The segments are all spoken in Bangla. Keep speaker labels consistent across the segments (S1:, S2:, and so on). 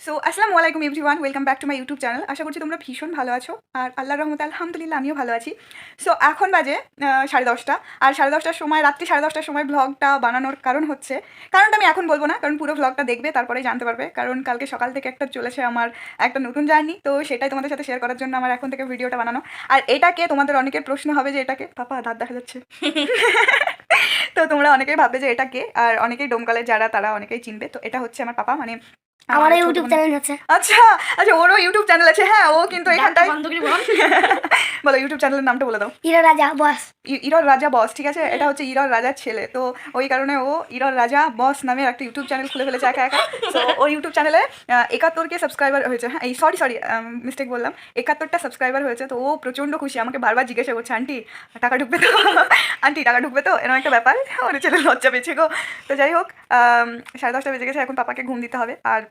S1: সো আসসালামু আলাইকুম everyone welcome back to my YouTube channel আশা করছি তোমরা ভীষণ ভালো আছো। আর আল্লাহর রহমতে আলহামদুলিল্লাহ আমিও ভালো আছি। সো এখন বাজে সাড়ে দশটা। আর সাড়ে দশটার সময় রাত্রি সাড়ে দশটার সময় ব্লগটা বানানোর কারণ হচ্ছে কারণটা আমি এখন বলব না কারণ পুরো ব্লগটা দেখবে তারপরে জানতে পারবে। কারণ কালকে সকাল থেকে একটা চলেছে আমার একটা নতুন জার্নি তো সেটাই তোমাদের সাথে শেয়ার করার জন্য আমার এখন থেকে ভিডিওটা বানানো। আর এটাকে তোমাদের অনেকের প্রশ্ন হবে যে এটাকে পাপা দাঁত দেখা যাচ্ছে। তো তোমরা অনেকেই ভাববে যে এটাকে। আর অনেকেই ডোমকালের যারা তারা অনেকেই চিনবে। তো এটা হচ্ছে আমার পাপা মানে
S2: আমার
S1: ছোট
S2: ইউটিউব চ্যানেল আছে।
S1: আচ্ছা আচ্ছা ওরও ইউটিউব চ্যানেল আছে। হ্যাঁ ও কিন্তু এখানটায়
S2: বল।
S1: ইউটিউব চ্যানেলের নামটা বলে দাও।
S2: হিরো রাজা বস।
S1: ইরর রাজা বস ঠিক আছে? এটা হচ্ছে ইরর রাজার ছেলে। তো ওই কারণে ও ইরর রাজা বস নামে একটা ইউটিউব চ্যানেল খুলে ফেলেছে একা একা। তো ওই ইউটিউব চ্যানেলে একাত্তরকে সাবস্ক্রাইবার হয়েছে। হ্যাঁ এই সরি সরি মিস্টেক বললাম। একাত্তরটা সাবস্ক্রাইবার হয়েছে তো ও প্রচণ্ড খুশি। আমাকে বারবার জিজ্ঞাসা করছে আন্টি টাকা ঢুকবে তো? আন্টি টাকা ঢুকবে তো? এরকম একটা ব্যাপার। ওর ছেলে লজ্জা পেয়েছে গো। তো যাই হোক সাড়ে দশটা বেজে গেছে এখন পাপাকে ঘুম দিতে হবে। আর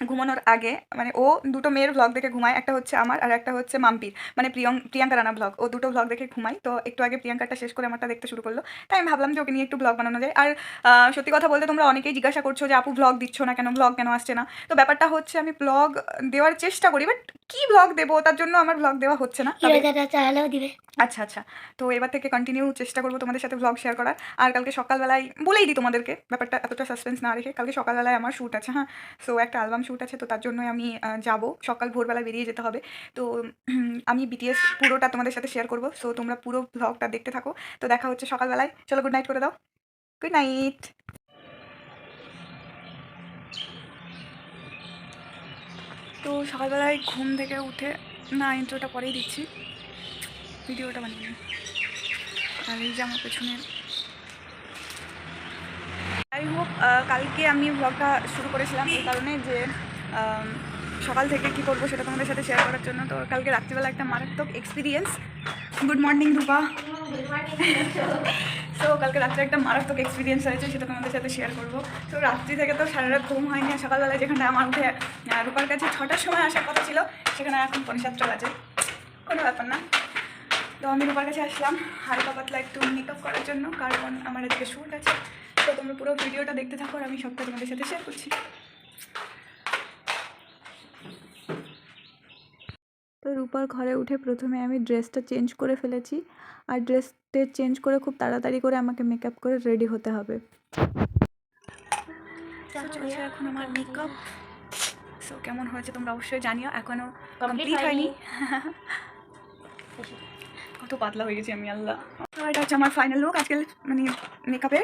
S1: ঘুমানোর আগে মানে ও দুটো মেয়ের ব্লগ দেখে ঘুমায় একটা হচ্ছে আমার আর একটা হচ্ছে মাম্পির। মানে প্রিয়ং প্রিয়াঙ্কা রানা ব্লগ ও দুটো ব্লগ দেখে ঘুমাই তো একটু আগে প্রিয়াঙ্কাটা শেষ করে আমারটা দেখতে শুরু করল। তাই আমি ভাবলাম যে ওকে নিয়ে একটু ব্লগ বানানো যায়। আর সত্যি কথা বলতে তোমরা অনেকেই জিজ্ঞাসা করছ যে আপু ব্লগ দিচ্ছ না কেন? ব্লগ কেন আসছে না? তো ব্যাপারটা হচ্ছে আমি ব্লগ দেওয়ার চেষ্টা করি বাট কি ব্লগ দেবো? তার জন্য আমার ব্লগ দেওয়া হচ্ছে না। আচ্ছা আচ্ছা। তো এবার থেকে কন্টিনিউ চেষ্টা করব তোমাদের সাথে ব্লগ শেয়ার করার। আর কালকে সকালবেলায় বলেই দিই তোমাদেরকে ব্যাপারটা এতটা সাসপেন্স না রেখে কালকে সকালবেলায় আমার শ্যুট আছে হ্যাঁ? সো একটা অ্যালবাম শ্যুট আছে, তো তার জন্যই আমি যাব। সকাল ভোরবেলা বেরিয়ে যেতে হবে। তো আমি বিটিএস পুরোটা তোমাদের সাথে শেয়ার করব। সো তোমরা পুরো ব্লগটা দেখতে থাকো। তো দেখা হচ্ছে সকালবেলায়। চলো গুড নাইট করে দাও। গুড নাইট তো সকালবেলায় ঘুম থেকে উঠে, না ইন্ট্রোটা পরেই দিচ্ছি। ভিডিওটা বানিয়ে। আর এই যে আমার পেছনে যাই হোক কালকে আমি ব্লগটা শুরু করেছিলাম এই কারণে যে সকাল থেকে কি করব সেটা তোমাদের সাথে শেয়ার করার জন্য। তো কালকে রাত্রিবেলা একটা মারাত্মক এক্সপিরিয়েন্স গুড মর্নিং রূপা। তো কালকে রাত্রে একটা মারাত্মক এক্সপিরিয়েন্স হয়েছে, সেটা তোমাদের সাথে শেয়ার করব। তো রাত্রি থেকে তো সারা রাত ঘুম হয়নি সকালবেলা যেখানে আমার উঠে রূপার কাছে ছটার সময় আসার কথা ছিল, সেখানে এখন পনেরো সাতটা বাজে। কোনো ব্যাপার না। তো আমি রূপার কাছে আসলাম, হালকা পাতলা একটু মেকআপ করার জন্য, কারণ আমার আজকে শ্যুট আছে। তো তোমরা পুরো ভিডিওটা দেখতে থাকো আর আমি সবটা তোমাদের সাথে শেয়ার করছি। তো রূপার ঘরে উঠে প্রথমে আমি ড্রেসটা চেঞ্জ করে ফেলেছি আর ড্রেসটা চেঞ্জ করে খুব তাড়াতাড়ি করে আমাকে মেকআপ করে রেডি হতে হবে। চলছে এখন আমার মেকআপ সো কেমন হয়েছে তোমরা অবশ্যই জানিও এখনও কমপ্লিট হয়নি। কত পাতলা হয়ে গেছি আমি আল্লাহ। তো এটা হচ্ছে আমার ফাইনাল লুক আজকে মানে মেকআপে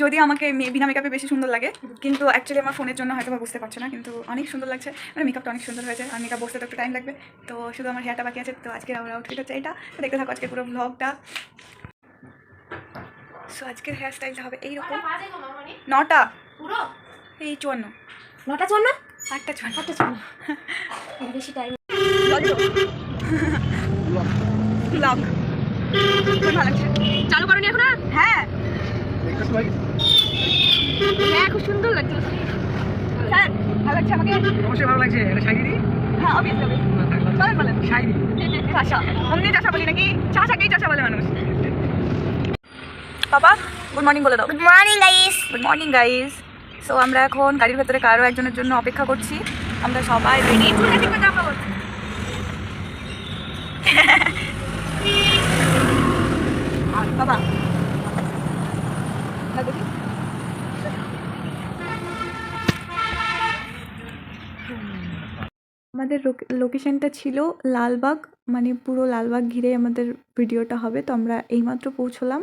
S1: যদি আমাকে বিনা মেকআপে বেশি সুন্দর লাগে কিন্তু অ্যাকচুয়ালি আমার ফোনের জন্য হয়তো বা বুঝতে পারছ না কিন্তু অনেক সুন্দর লাগছে। মানে মেকআপটা অনেক সুন্দর হয়েছে আর মেকআপ বসতে তো একটু টাইম লাগবে। তো শুধু আমার হেয়ারটা বাকি আছে তো আজকে আমার আউটফিট হচ্ছে এটা। দেখতে থাকো আজকে পুরো ব্লগটা সো আজকের হেয়ার স্টাইলটা হবে এইরকম। নটা। এই চুয়ান্ন।
S2: নটা চল না
S1: আটটা চুয়ান্ন।
S2: আটটা চল না বেশি টাইম
S1: ব্লগ ভালো লাগছে। চালু করনি এখন? হ্যাঁ। হ্যাঁ খুব সুন্দর লাগছে। স্যার ভালো লাগছে আমাকে?
S3: অবশ্যই ভালো লাগছে। এটা শাড়ি
S1: হ্যাঁ অবভিয়াসলি বলেন বলেন।
S3: শাড়ি
S1: চাষা অমনি চাষা বলি নাকি? চাষাকেই চাষা বলে মানুষ? বাবা গুড মর্নিং বলে দাও।
S2: Good morning guys
S1: good morning guys so আমরা এখন গাড়ির ভেতরে কারও একজনের জন্য অপেক্ষা করছি। আমরা সবাই রেডি বাবা। আমাদের লোকেশনটা ছিল লালবাগ মানে পুরো লালবাগ ঘিরে আমাদের ভিডিওটা হবে তো আমরা এইমাত্র পৌঁছলাম।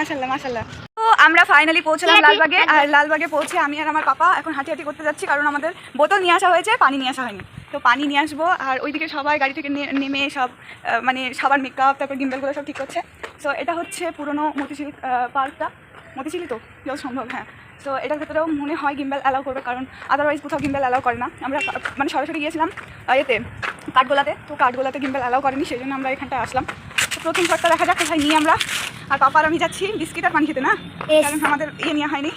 S1: মাসাল্লাহ তো আমরা ফাইনালি পৌঁছলাম লালবাগে। আর লালবাগে পৌঁছে আমি আর আমার পাপা এখন হাঁটি হাঁটি করতে যাচ্ছি কারণ আমাদের বোতল নিয়ে আসা হয়েছে পানি নিয়ে আসা হয়নি। তো পানি নিয়ে আসব আর ওইদিকে সবাই গাড়ি থেকে নেমে সব মানে সবার মেকআপ তারপর গিম্বেলগুলো সব ঠিক করছে। সো এটা হচ্ছে পুরনো মতিঝিল পার্কটা। মতিঝিলই তো যত সম্ভব হ্যাঁ। সো এটার ভেতরেও মনে হয় গিম্বেল অ্যালাউ করবে কারণ আদারওয়াইজ কোথাও গিম্বেল অ্যালাউ করে না। আমরা মানে সরাসরি গিয়েছিলাম এতে কাঠগোলাতে। তো কাঠগোলাতে গিম্বেল অ্যালাউ করেনি সেই জন্য আমরা এখানটায় আসলাম। প্রথম শটটা দেখা যাক কোথায় নিয়ে আমরা। আর পাপার আমি যাচ্ছি। বিস্কিট আর পানি খেতে না? কারণ আমাদের ইয়ে নেওয়া হয়নি।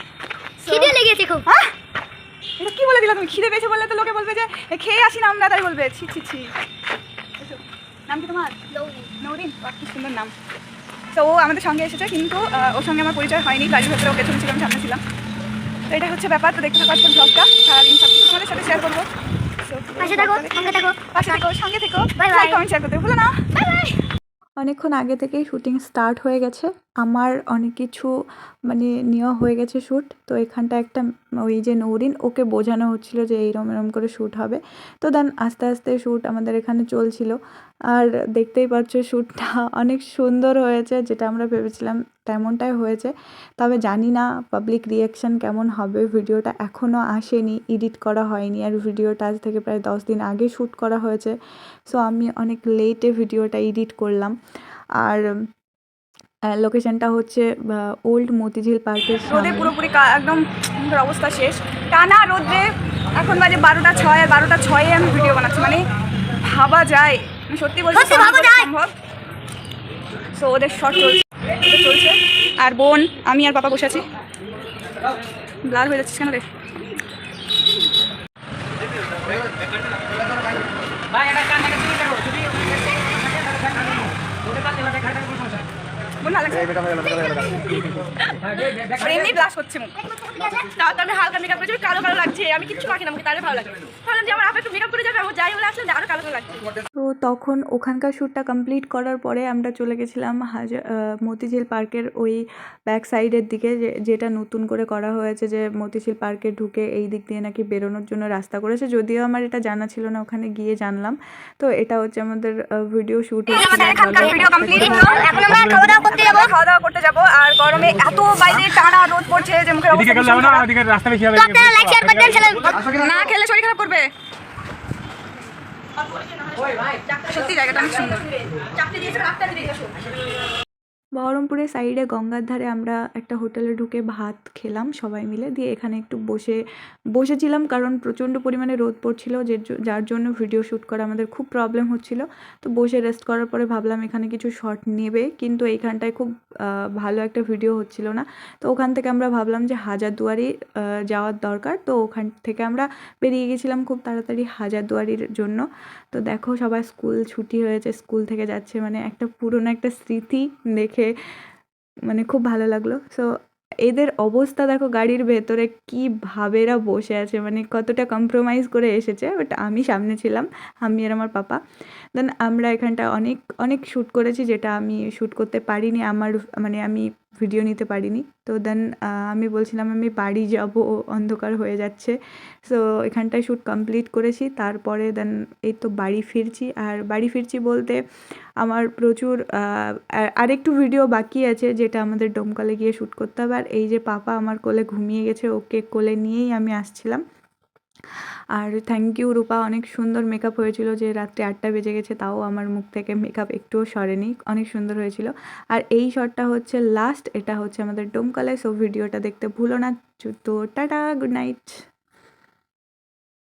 S2: খিদে লেগেছে খুব।
S1: হ্যাঁ? এটা কি বলে দিলা তুমি? খিদে পেয়েছে বললে তো লোকে বলবে যে খেয়ে আসি না আমরা তাই বলবে। ছি ছি ছি। নাম কি তোমার? নৌরিন। কি সুন্দর নাম। তো ও আমাদের সঙ্গে এসেছে কিন্তু ওর সঙ্গে আমার পরিচয় হয়নি। গাড়ির ভেতরে ওকে ছিলাম সামনে ছিলাম। তো এটা হচ্ছে ব্যাপার। তো দেখতে থাকো আজকের ব্লগটা সারাদিন সব কিছু তোমাদের সাথে শেয়ার করব।
S2: পাশে থাকো সঙ্গে থাকো।
S1: পাশে থেকো সঙ্গে থেকো।
S2: Bye bye.
S1: কমেন্ট শেয়ার করতে ভুলো না।
S2: বাই বাই
S4: অনেকক্ষণ আগে থেকেই শুটিং স্টার্ট হয়ে গেছে। আমার অনেক কিছু মানে নেওয়া হয়ে গেছে শ্যুট তো এখানটা একটা, ওই যে নৌরিন, ওকে বোঝানো হচ্ছিল যে এইরম, এরম করে শ্যুট হবে। তো দেন আস্তে আস্তে শ্যুট আমাদের এখানে চলছিল। আর দেখতেই পাচ্ছ শ্যুটটা অনেক সুন্দর হয়েছে, যেটা আমরা ভেবেছিলাম তেমনটাই হয়েছে। তবে জানি না পাবলিক রিয়াকশান কেমন হবে। ভিডিওটা এখনও আসেনি এডিট করা হয়নি। আর ভিডিওটা আজ থেকে প্রায় দশ দিন আগে শ্যুট করা হয়েছে। সো আমি অনেক লেটে ভিডিওটা এডিট করলাম। আর লোকেশনটা হচ্ছে ওল্ড মতিঝিল পার্কের
S1: রোদে পুরোপুরি কা- একদম অবস্থা শেষ। টানা রোদে এখন বাজে বারোটা ছয় আর বারোটা ছয়ে আমি ভিডিও বানাচ্ছি। মানে ভাবা যায়। আমি সত্যি বলছি
S2: সত্যি ভাবা যায়।
S1: সম্ভব। সো ওদের শর্ট চলছে। চলছে আর বোন, আমি আর বাবা বসে আছি। ব্লার হয়ে যাচ্ছিস কেন রে? হালকা কালো লাগছে। আমি কিচ্ছু মাখি না মুখে, তাহলে ভালো লাগে আমার আপা একটু মেকআপ করে যাবে আমার যাই বলে আসলে আরও কালো কালো লাগছে।
S4: তো তখন ওখানকার শ্যুটটা কমপ্লিট করার পরে আমরা চলে গেছিলাম হাজার মতিঝিল পার্কের ওই ব্যাক সাইডের দিকে যে যেটা নতুন করে করা হয়েছে যে মতিঝিল পার্কে ঢুকে এই দিক দিয়ে নাকি বেরোনোর জন্য রাস্তা করেছে। যদিও আমার এটা জানা ছিল না ওখানে গিয়ে জানলাম। তো এটা হচ্ছে আমাদের ভিডিও শ্যুট
S2: খাওয়া দাওয়া করতে যাব।
S1: খাওয়া দাওয়া করতে যাব আর গরমে এত বাইরে টানা রোদ পড়ছে যে
S3: না
S1: খেলে শরীর খারাপ করবে? সত্যি জায়গাটা অনেক সুন্দর।
S4: বহরমপুরের সাইডে গঙ্গার ধারে আমরা একটা হোটেলে ঢুকে ভাত খেলাম সবাই মিলে। দিয়ে এখানে একটু বসে, বসেছিলাম কারণ প্রচণ্ড পরিমাণে রোদ পড়ছিল, যে যার জন্য ভিডিও শ্যুট করা আমাদের খুব প্রবলেম হচ্ছিল। তো বসে রেস্ট করার পরে ভাবলাম এখানে কিছু শর্ট নেবে, কিন্তু এইখানটায় খুব ভালো একটা ভিডিও হচ্ছিল না। তো ওখান থেকে আমরা ভাবলাম যে হাজারদুয়ারি যাওয়ার দরকার। তো ওখান থেকে আমরা বেরিয়ে গেছিলাম খুব তাড়াতাড়ি হাজারদুয়ারির জন্য। তো দেখো সবাই স্কুল ছুটি হয়েছে স্কুল থেকে যাচ্ছে মানে একটা পুরনো একটা স্মৃতি দেখে মানে খুব ভালো লাগল। সো এদের অবস্থা দেখো গাড়ির ভেতরে কীভাবে ভাবেরা বসে আছে মানে কতটা কম্প্রোমাইজ করে এসেছে। বাট আমি সামনে ছিলাম, আমি আর আমার পাপা। দেন আমরা এখানটা অনেক অনেক শ্যুট করেছি যেটা আমি শ্যুট করতে পারিনি। আমার মানে আমি ভিডিও নিতে পারিনি। তো দেন আমি বলছিলাম, আমি বাড়ি যাব অন্ধকার হয়ে যাচ্ছে। সো এখানটায় শ্যুট কমপ্লিট করেছি। তারপরে দেন এই তো বাড়ি ফিরছি। আর বাড়ি ফিরছি বলতে আমার প্রচুর আরেকটু ভিডিও বাকি আছে, যেটা আমাদের ডোমকলে গিয়ে শ্যুট করতে হবে। আর এই যে পাপা আমার কোলে ঘুমিয়ে গেছে, ওকে কোলে নিয়েই আমি আসছিলাম। আর থ্যাংক ইউ রূপা, অনেক সুন্দর মেকআপ হয়েছিল যে রাত্রে আটটা বেজে গেছে, তাও আমার মুখ থেকে মেকআপ একটুও সরেনি, অনেক সুন্দর হয়েছিল। আর এই শটটা হচ্ছে লাস্ট এটা হচ্ছে আমাদের ডোমকলে সো ভিডিওটা দেখতে ভুলো না। তো টাটা গুড নাইট